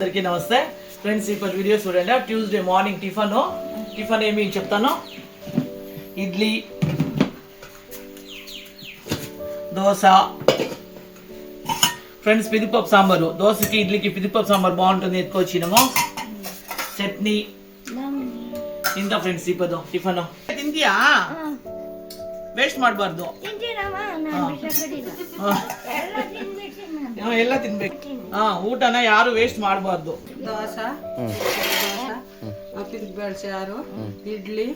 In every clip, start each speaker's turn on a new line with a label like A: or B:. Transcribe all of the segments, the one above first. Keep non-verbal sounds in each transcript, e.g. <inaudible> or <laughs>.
A: అందరికీ నమస్తే. ఫ్రెండ్స్ ఈ వీడియో చూడండి. Tuesday morning tiffin. టిఫన్ ఏమి చెప్తాను. ఇడ్లీ దోశ. ఫ్రెండ్స్ పిదిపప్పు సాంబారు. దోశకి ఇడ్లీకి పిదిపప్పు సాంబార్ బాగుంటుంది. ఎత్తుకొచ్చినాము. చట్నీ. ఇంత ఫ్రెండ్స్ ఇప్పుడు టిఫిన్. తిందియా? ವೇಸ್ಟ್ ಮಾಡಬಾರ್ದು.
B: ಎಲ್ಲ
A: ತಿನ್ಬೇಕು. ಹಾ ಊಟನ ಯಾರು ವೇಸ್ಟ್ ಮಾಡಬಾರ್ದು.
C: ದೋಸೆ ದೋಸೆ ತಿಂದ್ಬೇಡ ಸಾರು ಇಡ್ಲಿ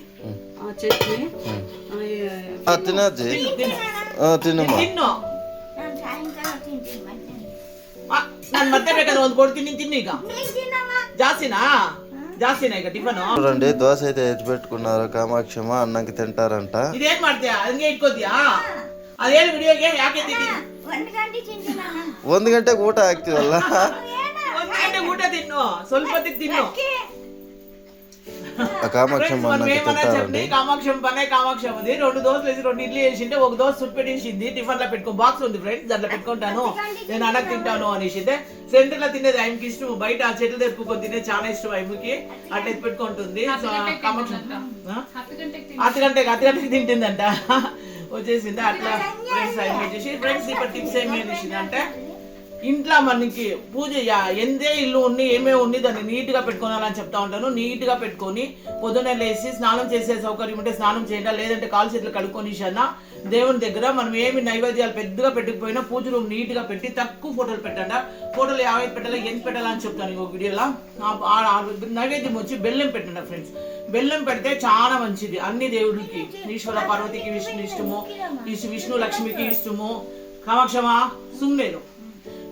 C: ಚಟ್ನಿ
D: ತಿನ್ನಜ್ಜಿ. ತಿನ್ನಮ್ಮ
A: ತಿನ್ನು.
B: ನಾನು
A: ಮತ್ತೆ ಬೇಕಾದ್ರೆ ಒಂದು ಕೊಡ್ತೀನಿ ತಿನ್ನು ಈಗ. ಜಾಸ್ತಿನಾ?
D: చూడండి దోశ అయితే ఎత్తి పెట్టుకున్నారు కామాక్షమ్మ అన్నంకి తింటారంట
A: ಇದೇನ್ ಮಾಡ್ತೀಯಾ ಹಂಗೆ ಇಟ್ಕೋತೀಯಾ ಅದೇನು ವಿಡಿಯೋಗೆ ಯಾಕೆ ತಿಂತೀನಿ
B: ಒಂದು ಗಂಟೆ ತಿಂತೀನಿ ನಾನು
D: ಒಂದು ಗಂಟೆಗೆ ಊಟ ಹಾಕ್ತಿವಲ್ಲ
A: ಒಂದ್ ಗಂಟೆ ಊಟ ತಿನ್ನು ಸ್ವಲ್ಪ ಹೊತ್ತಿಗೆ ತಿನ್ನು
D: ఆ కామాక్షమ్మ
A: ఫ్రెండ్స్ మనం
D: అన్నంకి
A: ఏమన్నా చెప్పి
D: తింటారండి
A: కామాక్షం పనే కామాక్షం అది రెండు దోశలు వేసి రెండు ఇడ్లీ వేసింటే ఒక దోశ సుట్టు పెట్టేసింది టిఫన్లో పెట్టుకో బాక్స్ ఉంది ఫ్రెండ్స్ దాంట్లో పెట్టుకుంటాను. నేను అన్నకు తింటాను. అనేసిందే. సెంటర్లో తినేది ఆయనకి ఇష్టం బయట ఆ చెట్లు తెప్పుకొని తినే చాలా ఇష్టం ఆయనకి. అట్లా ఎత్తి పెట్టుకుంటుంది. కామాక్షం? అర్ధ గంటకి అర్ధ గంటకి తింటుందంట. <laughs> వచ్చేసింది అట్లా ఫ్రెండ్స్ ఆయన వచ్చేసి ఫ్రెండ్స్ ఇప్పుడు టిప్స్ ఏమి అనేసింది అంటే ఇంట్లో మనకి పూజ ఎందే ఇల్లు ఉన్ని ఏమే ఉన్ని దాన్ని నీట్గా పెట్టుకోవాలని చెప్తా ఉంటాను. నీట్గా పెట్టుకొని పొద్దున్నే లేచి స్నానం చేసే సౌకర్యం ఉంటే స్నానం చేయండి. లేదంటే కాలు చేతులు కడుక్కొని ఇషానా దేవుని దగ్గర మనం ఏమి నైవేద్యాలు పెద్దగా పెట్టకపోయినా పూజ రూమ్ నీట్గా పెట్టి తక్కువ ఫోటోలు పెట్టండి? ఫోటోలు యాభై పెట్టాలి ఎంత పెట్టాలని చెప్తాను ఇంకో వీడియోలో. నైవేద్యం వచ్చి బెల్లం పెట్టండి ఫ్రెండ్స్. బెల్లం పెడితే చాలా మంచిది. అన్ని దేవుడికి. ఈశ్వర పార్వతికి విష్ణు ఇష్టము విష్ణు విష్ణు లక్ష్మికి ఇష్టము. కామాక్షమా? సుమ్మేరు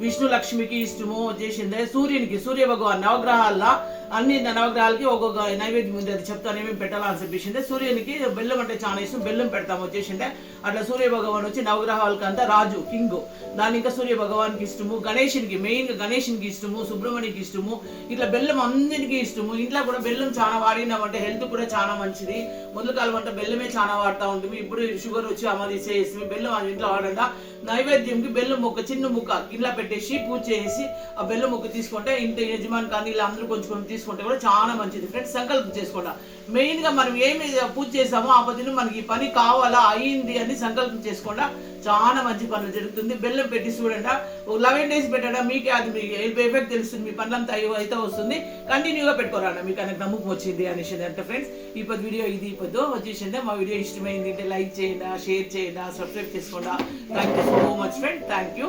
A: విష్ణు లక్ష్మికి ఇష్టము చేసిందే సూర్యునికి. సూర్య భగవాన్ నవగ్రహాల్లో అన్ని నవగ్రహాలకి ఒక్కొక్క నైవేద్యం ఉంది. అది చెప్తాను ఏమేమి పెట్టాలని చెప్పేసిందే. సూర్యునికి బెల్లం అంటే చాలా ఇష్టం. బెల్లం పెడతాము వచ్చేసిండే అట్లా సూర్య భగవాన్ వచ్చి నవగ్రహాలకి అంతా రాజు కింగ్. దాని ఇంకా సూర్య భగవాన్కి ఇష్టము గణేషునికి మెయిన్ గణేషునికి ఇష్టము సుబ్రహ్మణ్యకి ఇష్టము. ఇట్లా బెల్లం అందరికీ ఇష్టము. ఇంట్లో కూడా బెల్లం చాలా వాడినామంటే హెల్త్ కూడా చాలా మంచిది. ముందు కాలం అంటే బెల్లమే చాలా వాడుతూ ఉంటుంది. ఇప్పుడు షుగర్ వచ్చి అమ్మ చేసి బెల్లం ఇంట్లో వాడంగా నైవేద్యంకి బెల్లం ఒక చిన్న ముక్క. గిన్నె పెట్టేసి పూజ చేసి ఆ బెల్లం ముక్క తీసుకుంటే ఇంటి యజమాని కానీ ఇలా అందరూ కొంచెం తీసుకుంటే కూడా చాలా మంచిది. ఫ్రెండ్స్ సంకల్పం చేసుకుంటా మెయిన్గా మనం ఏమి పూజ చేసామో ఆ పొద్దున మనకి ఈ పని కావాలా అయింది అని సంకల్పం చేసుకుంటా చాలా మంచి పనులు జరుగుతుంది. బెల్లం పెట్టి చూడండి. ఒక లెవెన్ డేస్ పెట్టడం? మీకే అది మీకు ఎఫెక్ట్ తెలుస్తుంది. మీ పనులంతా అయితే వస్తుంది. కంటిన్యూగా పెట్టుకోరా మీకు అనేది నమ్మకం వచ్చింది అనేసి అంటే ఫ్రెండ్స్ ఈ పొద్దు వీడియో ఇది పొద్దు వచ్చేసింది. మా వీడియో ఇష్టమైంది అంటే లైక్ చేయండి షేర్ చేయండి సబ్స్క్రైబ్ చేసుకోండి. Thank you so much friend
B: thank you